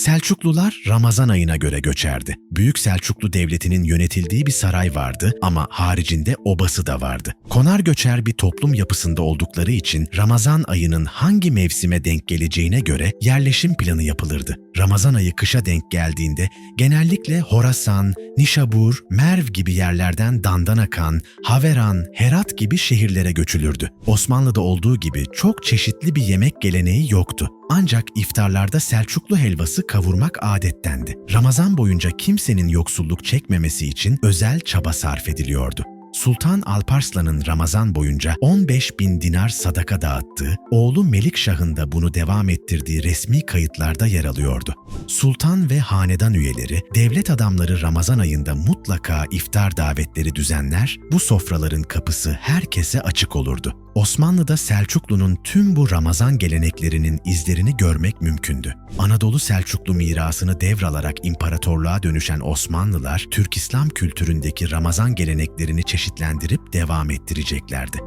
Selçuklular Ramazan ayına göre göçerdi. Büyük Selçuklu Devleti'nin yönetildiği bir saray vardı ama haricinde obası da vardı. Konar göçer bir toplum yapısında oldukları için Ramazan ayının hangi mevsime denk geleceğine göre yerleşim planı yapılırdı. Ramazan ayı kışa denk geldiğinde genellikle Horasan, Nişabur, Merv gibi yerlerden Dandanakan, Haveran, Herat gibi şehirlere göçülürdü. Osmanlı'da olduğu gibi çok çeşitli bir yemek geleneği yoktu. Ancak iftarlarda Selçuklu helvası kavurmak adettendi. Ramazan boyunca kimsenin yoksulluk çekmemesi için özel çaba sarf ediliyordu. Sultan Alparslan'ın Ramazan boyunca 15 bin dinar sadaka dağıttığı, oğlu Melikşah'ın da bunu devam ettirdiği resmi kayıtlarda yer alıyordu. Sultan ve hanedan üyeleri, devlet adamları Ramazan ayında mutlaka iftar davetleri düzenler, bu sofraların kapısı herkese açık olurdu. Osmanlı'da Selçuklu'nun tüm bu Ramazan geleneklerinin izlerini görmek mümkündü. Anadolu Selçuklu mirasını devralarak imparatorluğa dönüşen Osmanlılar, Türk İslam kültüründeki Ramazan geleneklerini çeşitlendirip devam ettireceklerdi.